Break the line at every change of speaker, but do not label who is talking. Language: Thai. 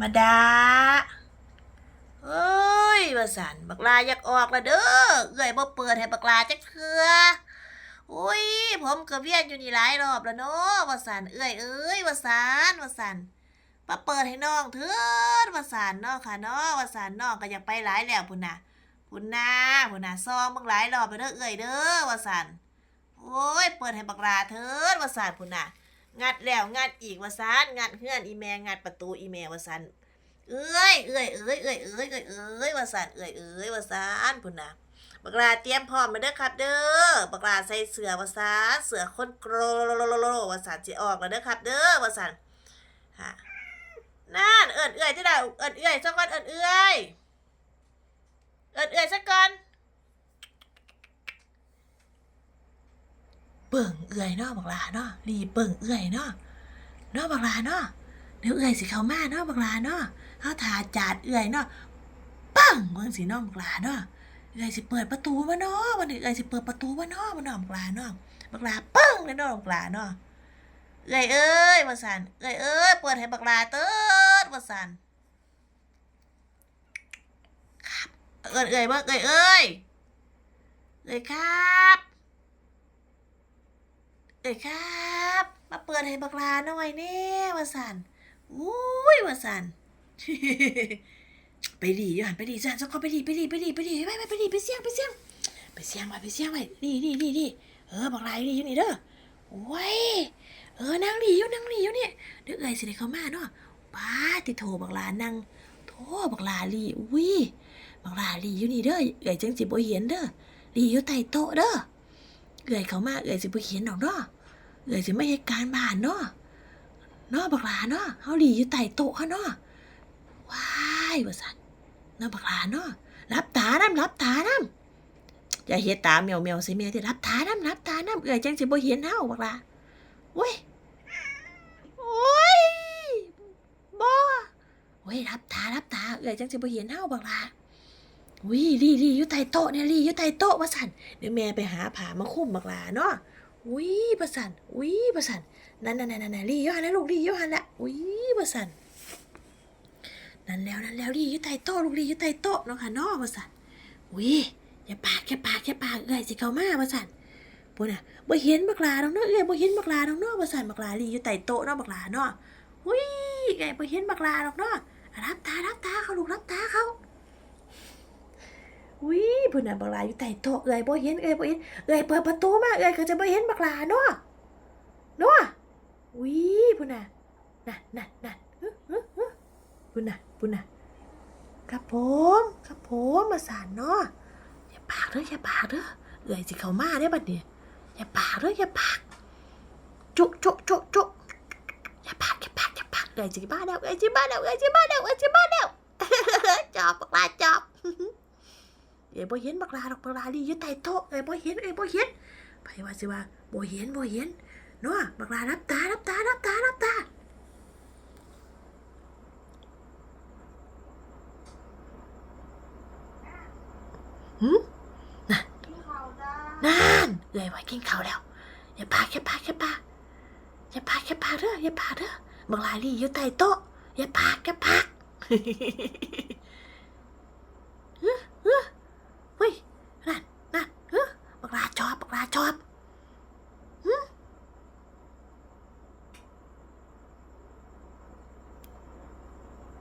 มาดาเอ้ยว่าสันบักลาอยากออกละเด้อเอ้ยบ่เปิดให้บักลาจักเทื่ออุ้ยผมก็เวียนอยู่นี่หลายรอบแล้วเนาะว่าสันเอ้ยเอ้ยว่าสันว่าสันมาเปิดให้น้องเถิดว่าสันเนาะค่ะเนาะว่าสันน้องก็อยากไปหลายแล้วพุ่นน่ะพุ่นน่ะพุ่นน่ะซองมึงหลายรอบไปเด้อเอ้ยเด้อว่าสันโอ้ยเปิดให้บักลาเถิดว่าสันพุ่นน่ะ งัดแล้วงัดอีกว่าซานงัดเฮือนอีแมงัดประตูอีแมว่าซันเอ้ยเอ้ยเอ้ยเอ้ยเอ้ยเอ้ยเอ้ยว่าซันเอ้ยเอ้ยว่าซานพุ่นนะบักลาเตรียมพร้อมมาเด้อครับเด้อบักลาใส่เสื้อว่าซานเสื้อคนโกรว่าซันสิออกแล้วเด้อครับ เด้อว่าซันฮะนั่นเอิ้นเอ้ยที่ได้เอิ้นเอ้ยสักก่อนเอิ้นเอ้ยเอิ้นเอ้ยสักก่อน เบิ่งเอ้ยเนาะบักลาเนาะรีบเบิ่งเอ้ยเนาะเนาะบักลาเนาะเดี๋ยวเอื่อยสิเข้ามาเนาะบักลาเนาะเฮาถาจาดเอื่อยเนาะปังเบิ่งสิเนาะบักลาเนาะเอื่อยสิเปิดประตูมาเนาะวันนี้เอื่อยสิเปิดประตูมาเนาะมาเนาะบักลาเนาะบักลาปังเลยเนาะบักลาเนาะเอื่อยเอ้ยว่าซั่นเอื่อยเอ้ยเปิดให้บักลาเติดว่าซั่นเอื่อยเอื่อยเบิ่งเอื่อยเอ้ยเอื่อยครับ เอ้ยครับ มาเปิดให้บักลาหน่อยแน่วาสันอุ้ยวาสันไปดีอยู่หันไปดีสันสักคนไปดีไปดีไปดีไปดีไปไปไปดีไปเสี่ยงไปเสี่ยงไปเสี่ยงไปไปเสี่ยงไปดีดีดีดีเออบักลาอยู่นี่อยู่นี่เด้อโอ้ยเออนั่งดีอยู่นั่งดีอยู่เนี่ยเดี๋ยวเอ้ยสิได้เข้ามาเนาะป้าติโทรบักลานั่งโทรบักลาลีอุ้ยบักลาลีอยู่นี่เด้อเอ้ยจังสิบ่เห็นเด้อลีอยู่ใต้โต๊ะเด้อ เอื่อยเขามาเอื่อยสิบ่เขียนดอกเนาะเอื่อยสิไม่เหตุการณ์บ้านเนาะเนาะบักหลาเนาะเฮาดีอยู่ใต้โต๊ะเขาเนาะว้ายว่าซั่นเนาะบักหลาเนาะรับตานำรับตานำอย่าเฮ็ดตาแมวๆใส่แม่ที่รับตานำรับตานำเอื่อยจังสิบ่เห็นเฮาบักหลาโอ้ยโอ้ยบ่โอ้ยรับตารับตาเอื่อยจังสิบ่เห็นเฮาบักหลา วิลีลีอยู่ใต้โต๊ะเนี่ยลีอยู่ใต้โต๊ะว่าซั่นเดี๋ยวแม่ไปหาผ้ามาคลุมบักลาเนาะอุ้ยประสันอุ้ยประสันนั่นนั่นนั่นนั่นรีอยู่หันแล้วลูกรีอยู่หันละอุ้ยประสันนั่นแล้วนั่นแล้วรีอยู่ใต้โต๊ะลูกรีอยู่ใต้โต๊ะเนาะค่ะเนาะประสันอุ้ยอย่าปากแค่ปากแค่ปากเอ้ยสิเข้ามาประสันปุ่นน่ะบ่เห็นบักลาดอกเนาะเอ้ยบ่เห็นบักลาดอกเนาะประสันบักลารีอยู่ใต้โต๊ะเนาะบักลาเนาะอุ้ยเอ้ยบ่เห็นบักลาดอกเนาะรับตารับตาเขาลูกรับตาเขา อุ้ยเพิ่นน่ะบักลาอยู่ใต้โต๊ะเอ้ยบ่เห็นเอ้ยบ่เห็นเอ้ยเปิดประตูมาเอ้ยก็จะบ่เห็นบักลาเนาะเนาะอุ้ยเพิ่นน่ะนั่นนั่นนั่นฮึฮึฮึเพิ่นน่ะเพิ่นน่ะครับผมครับผมมาสานเนาะอย่าปากเด้ออย่าปากเด้อเอ้ยสิเข้ามาเด้บัดนี้อย่าปากเด้ออย่าปากจุจุจุจุอย่าปากอย่าปากอย่าปากเอ้ยสิบ้าแล้วเอ้ยสิบ้าแล้วเอ้ยสิบ้าแล้วเอ้ยสิบ้าแล้วจอบบักลาจอบ เอ้ยบ่เห็นบักลาดอกบักลาลีอยู่ใต้โต๊ะเอ้ยบ่เห็นเอ้ยบ่เห็นไผว่าสิว่าบ่เห็นบ่เห็นเนาะบักลารับตารับตารับตารับตาหืมน่ะนั่นเอ้ยว่ากินข้าวแล้วอย่าพากอย่าพากอย่าพากอย่าพากอย่าพากเด้ออย่าพากเด้อบักลาลีอยู่ใต้โต๊ะอย่าพากอย่าพาก